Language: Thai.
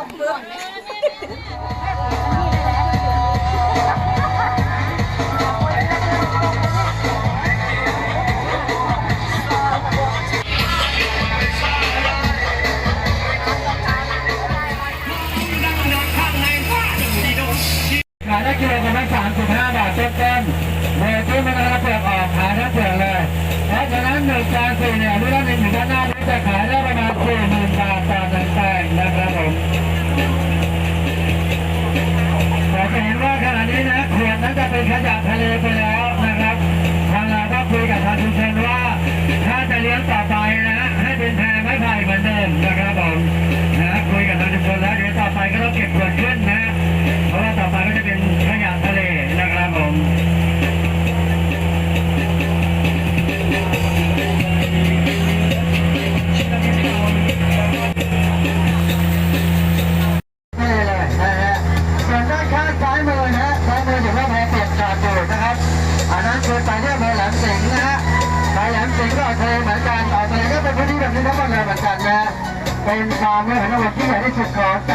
아, 안 보였네. เกิดขึ้นนะเพราะว่าต่อไปก็จะเป็นขยะทะเลนะครับผมไปเนี่ยไปแหลมสิงห์นะฮะไปแหลมสิงห์ก็ออกทะเลเหมืนกันออกทะเก็เป็นพื้นที่แบบนี้ทั้งหมดเลยเหมือนกันนะเป็นฟาร์มเนี่ยเห็นว่าที่ใหญ่ที่สุดของ